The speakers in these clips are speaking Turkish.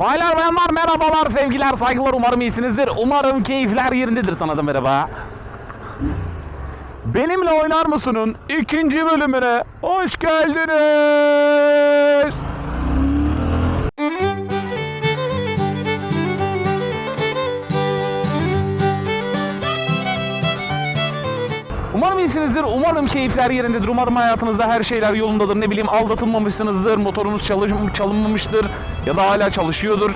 Baylar bayanlar merhabalar sevgiler saygılar umarım iyisinizdir. Umarım keyifler yerindedir sana da merhaba. Benimle oynar mısının ikinci bölümüne hoş geldiniz. Umarım iyisinizdir. Umarım keyifler yerindedir. Umarım hayatınızda her şeyler yolundadır. Ne bileyim aldatılmamışsınızdır. Motorunuz çalış çalınmamıştır. Ya da hala çalışıyordur.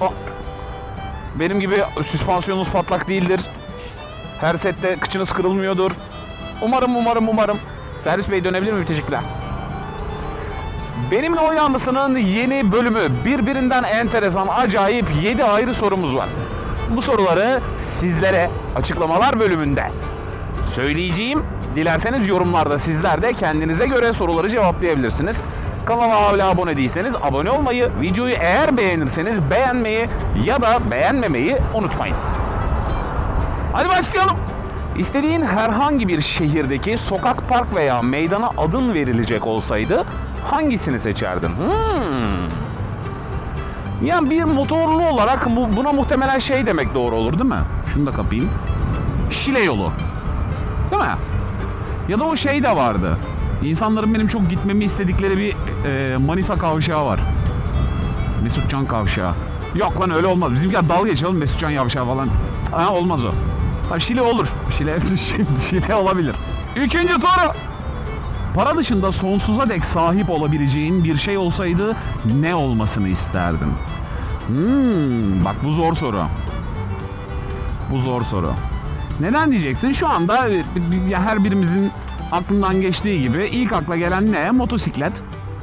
Aa, Benim gibi süspansiyonunuz patlak değildir. Her sette kıçınız kırılmıyordur. Umarım umarım umarım. Servis Bey dönebilir mi? Teşekkürler. Benimle oynanmasının yeni bölümü. Birbirinden enteresan, acayip 7 ayrı sorumuz var. Bu soruları sizlere açıklamalar bölümünde söyleyeceğim. Dilerseniz yorumlarda sizler de kendinize göre soruları cevaplayabilirsiniz. Kanala hala abone değilseniz abone olmayı, videoyu eğer beğenirseniz beğenmeyi ya da beğenmemeyi unutmayın. Hadi başlayalım. İstediğin herhangi bir şehirdeki sokak, park veya meydana adın verilecek olsaydı hangisini seçerdin? Hmm. Yani bir motorlu olarak bu- buna muhtemelen şey demek doğru olur değil mi? Şunu da kapayım. Şile yolu. Değil mi? Ya da o şey de vardı. İnsanların benim çok gitmemi istedikleri bir e, Manisa kavşağı var. Mesutcan kavşağı. Yok lan öyle olmaz. Bizimkiler dalga geçelim Mesutcan yavşağı falan. Ha olmaz o. Tabii Şile olur. Şile, Şile olabilir. Üçüncü soru. Para dışında sonsuza dek sahip olabileceğin bir şey olsaydı ne olmasını isterdin? Hmm, bak bu zor soru. Bu zor soru. Neden diyeceksin? Şu anda e, her birimizin aklından geçtiği gibi ilk akla gelen ne? Motosiklet.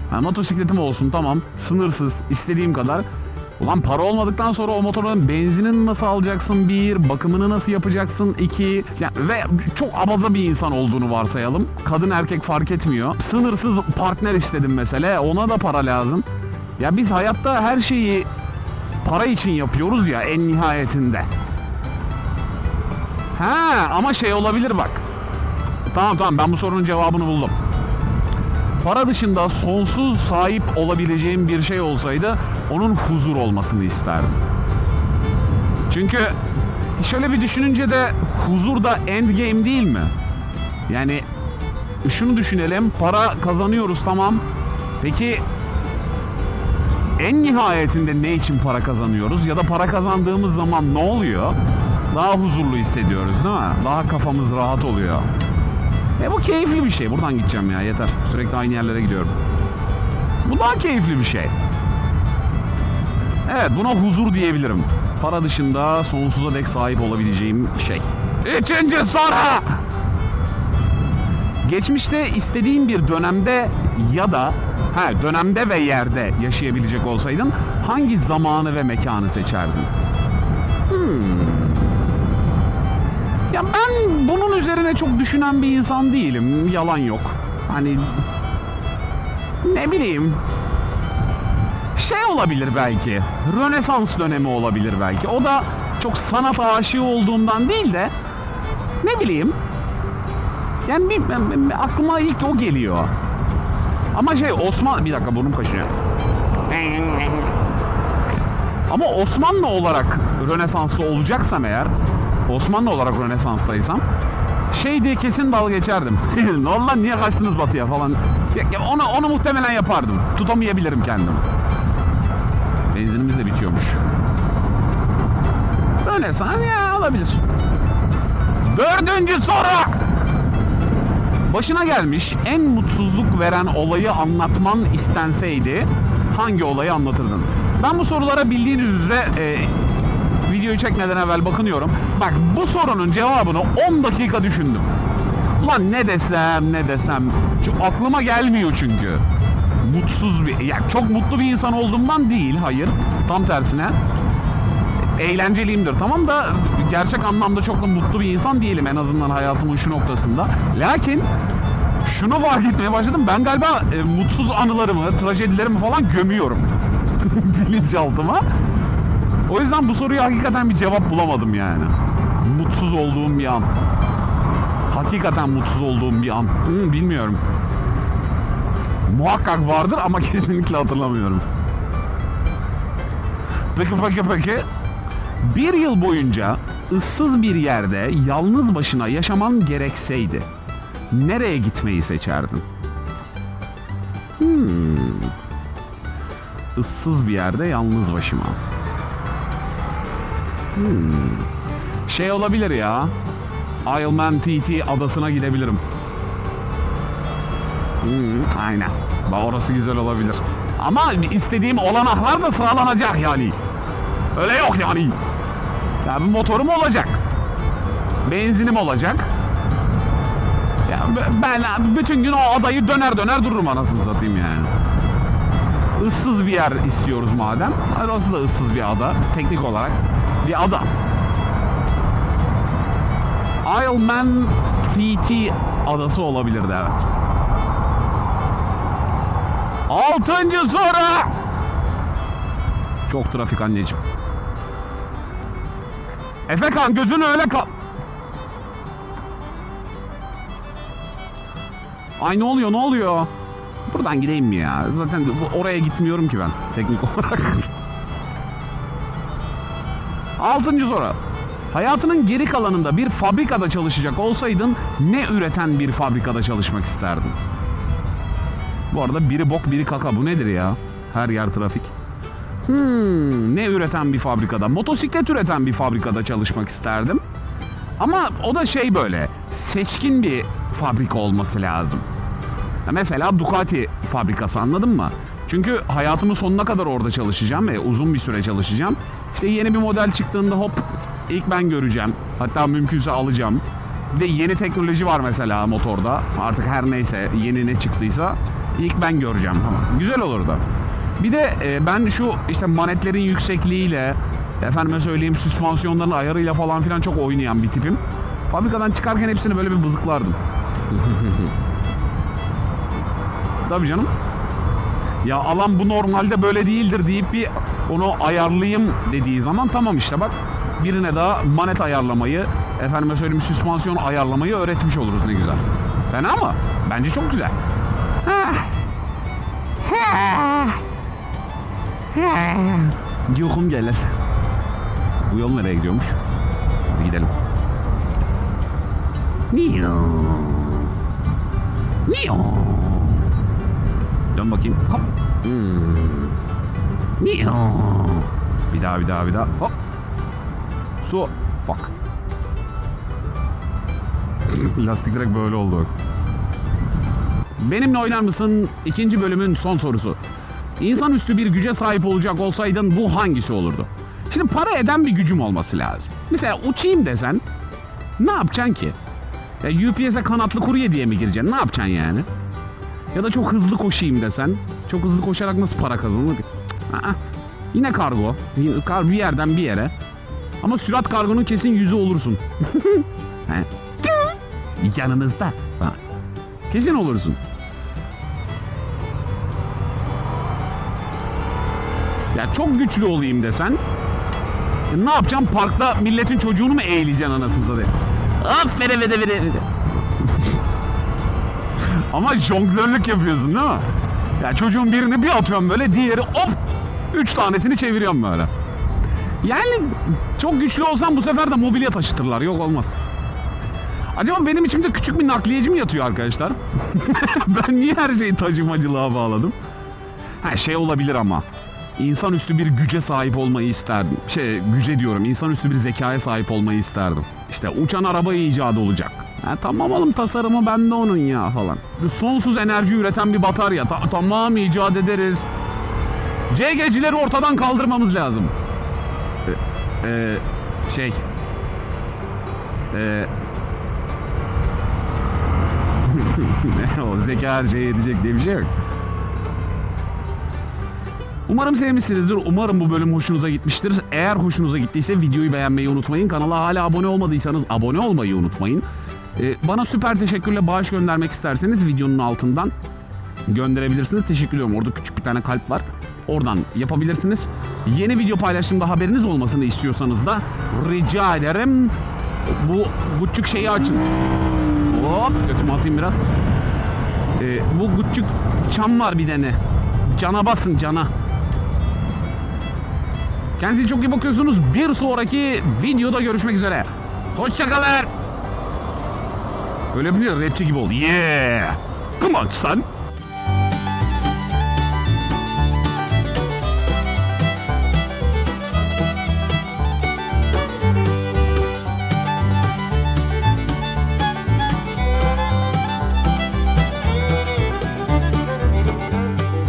Ha, motosikletim olsun tamam. Sınırsız. istediğim kadar. Ulan para olmadıktan sonra o motorun benzinini nasıl alacaksın bir, bakımını nasıl yapacaksın iki ya, ve çok abaza bir insan olduğunu varsayalım. Kadın erkek fark etmiyor. Sınırsız partner istedim mesela ona da para lazım. Ya biz hayatta her şeyi para için yapıyoruz ya en nihayetinde. Ha ama şey olabilir bak. Tamam tamam ben bu sorunun cevabını buldum. Para dışında sonsuz sahip olabileceğim bir şey olsaydı onun huzur olmasını isterdim. Çünkü şöyle bir düşününce de huzur da endgame değil mi? Yani şunu düşünelim para kazanıyoruz tamam. Peki en nihayetinde ne için para kazanıyoruz ya da para kazandığımız zaman ne oluyor? Daha huzurlu hissediyoruz değil mi? Daha kafamız rahat oluyor. E bu keyifli bir şey. Buradan gideceğim ya yeter. Sürekli aynı yerlere gidiyorum. Bu daha keyifli bir şey. Evet buna huzur diyebilirim. Para dışında sonsuza dek sahip olabileceğim şey. Üçüncü soru. Geçmişte istediğin bir dönemde ya da ha dönemde ve yerde yaşayabilecek olsaydın hangi zamanı ve mekanı seçerdin? Hmm. Ya ben bunun üzerine çok düşünen bir insan değilim. Yalan yok. Hani ne bileyim. Şey olabilir belki. Rönesans dönemi olabilir belki. O da çok sanat aşığı olduğumdan değil de ne bileyim. Yani bir, aklıma ilk o geliyor. Ama şey Osman bir dakika burnum kaşınıyor. Ama Osmanlı olarak Rönesanslı olacaksam eğer, Osmanlı olarak Rönesans'taysam şey diye kesin dalga geçerdim. ne niye kaçtınız batıya falan. Ya, onu, onu muhtemelen yapardım. Tutamayabilirim kendim. Benzinimiz de bitiyormuş. Rönesans ya olabilir. Dördüncü soru. Başına gelmiş en mutsuzluk veren olayı anlatman istenseydi hangi olayı anlatırdın? Ben bu sorulara bildiğiniz üzere e, videoyu çekmeden evvel bakınıyorum. Bak bu sorunun cevabını 10 dakika düşündüm. Ulan ne desem ne desem. Şu aklıma gelmiyor çünkü. Mutsuz bir, ya çok mutlu bir insan olduğumdan değil, hayır. Tam tersine eğlenceliyimdir tamam da gerçek anlamda çok da mutlu bir insan değilim en azından hayatımın şu noktasında. Lakin şunu fark etmeye başladım. Ben galiba e, mutsuz anılarımı, trajedilerimi falan gömüyorum. Bilinçaltıma. O yüzden bu soruya hakikaten bir cevap bulamadım yani. Mutsuz olduğum bir an. Hakikaten mutsuz olduğum bir an. Hı, bilmiyorum. Muhakkak vardır ama kesinlikle hatırlamıyorum. Peki peki peki. Bir yıl boyunca ıssız bir yerde yalnız başına yaşaman gerekseydi nereye gitmeyi seçerdin? Hmm. Issız bir yerde yalnız başıma. Hmm. Şey olabilir ya. Isleman TT adasına gidebilirim. Hmm, aynen. Bak orası güzel olabilir. Ama istediğim olanaklar da sağlanacak yani. Öyle yok yani. Ya bir motorum olacak. Benzinim olacak. Ya ben bütün gün o adayı döner döner dururum anasını satayım yani. Issız bir yer istiyoruz madem. Orası da ıssız bir ada. Teknik olarak bir ada. Isleman TT adası olabilirdi evet. Altıncı soru. Çok trafik anneciğim. Efekan gözün öyle kal... Ay ne oluyor ne oluyor? Buradan gideyim mi ya? Zaten oraya gitmiyorum ki ben teknik olarak. Altıncı soru. Hayatının geri kalanında bir fabrikada çalışacak olsaydın ne üreten bir fabrikada çalışmak isterdin? Bu arada biri bok biri kaka bu nedir ya? Her yer trafik. Hmm, ne üreten bir fabrikada? Motosiklet üreten bir fabrikada çalışmak isterdim. Ama o da şey böyle seçkin bir fabrika olması lazım. Mesela Ducati fabrikası anladın mı? Çünkü hayatımın sonuna kadar orada çalışacağım ve uzun bir süre çalışacağım. İşte yeni bir model çıktığında hop ilk ben göreceğim. Hatta mümkünse alacağım. Bir de yeni teknoloji var mesela motorda. Artık her neyse yeni ne çıktıysa ilk ben göreceğim. Tamam. Güzel olurdu. Bir de e, ben şu işte manetlerin yüksekliğiyle efendime söyleyeyim süspansiyonların ayarıyla falan filan çok oynayan bir tipim. Fabrikadan çıkarken hepsini böyle bir bızıklardım. Tabii canım. Ya alan bu normalde böyle değildir deyip bir onu ayarlayayım dediği zaman tamam işte bak birine daha manet ayarlamayı, efendime söyleyeyim süspansiyon ayarlamayı öğretmiş oluruz ne güzel. Fena mı? Bence çok güzel. Yuhum gelir. Bu yol nereye gidiyormuş? Hadi gidelim. Niyo. Niyo. Dön bakayım. Hop. Hmm. Bir daha bir daha bir daha. Hop. Su. Fuck. Lastik direkt böyle oldu. Benimle oynar mısın? İkinci bölümün son sorusu. İnsanüstü bir güce sahip olacak olsaydın bu hangisi olurdu? Şimdi para eden bir gücüm olması lazım. Mesela uçayım desen ne yapacaksın ki? Ya UPS'e kanatlı kurye diye mi gireceksin? Ne yapacaksın yani? Ya da çok hızlı koşayım desen. Çok hızlı koşarak nasıl para kazanılır ki? Yine kargo. Bir yerden bir yere. Ama sürat kargonun kesin yüzü olursun. Yanınızda. Kesin olursun. Ya çok güçlü olayım desen. Ne yapacağım? Parkta milletin çocuğunu mu eğleyeceksin anasını satayım? Aferin vede vede vede. Ama jonglörlük yapıyorsun değil mi? Ya çocuğun birini bir atıyorum böyle diğeri hop üç tanesini çeviriyorum böyle. Yani çok güçlü olsam bu sefer de mobilya taşıtırlar. Yok olmaz. Acaba benim içimde küçük bir nakliyeci mi yatıyor arkadaşlar? ben niye her şeyi taşımacılığa bağladım? Ha şey olabilir ama. İnsanüstü bir güce sahip olmayı isterdim. Şey güce diyorum. insanüstü bir zekaya sahip olmayı isterdim. İşte uçan araba icadı olacak. Ha, tamam oğlum tasarımı bende onun ya falan. Sonsuz enerji üreten bir batarya. Ta- tamam icat ederiz. CG'cileri ortadan kaldırmamız lazım. Ee, e, şey. Ee, o zeka her şeye yetecek diye bir şey yok. Umarım sevmişsinizdir. Umarım bu bölüm hoşunuza gitmiştir. Eğer hoşunuza gittiyse videoyu beğenmeyi unutmayın. Kanala hala abone olmadıysanız abone olmayı unutmayın. Ee, bana süper teşekkürle bağış göndermek isterseniz videonun altından gönderebilirsiniz. Teşekkür ediyorum. Orada küçük bir tane kalp var. Oradan yapabilirsiniz. Yeni video paylaştığımda haberiniz olmasını istiyorsanız da rica ederim. Bu küçük şeyi açın. Hop götümü atayım biraz. Ee, bu küçük çam var bir tane. Cana basın cana. Kendinize çok iyi bakıyorsunuz. Bir sonraki videoda görüşmek üzere. Hoşçakalın. Öyle yapınca rapçi gibi ol. Yeah. Come on son.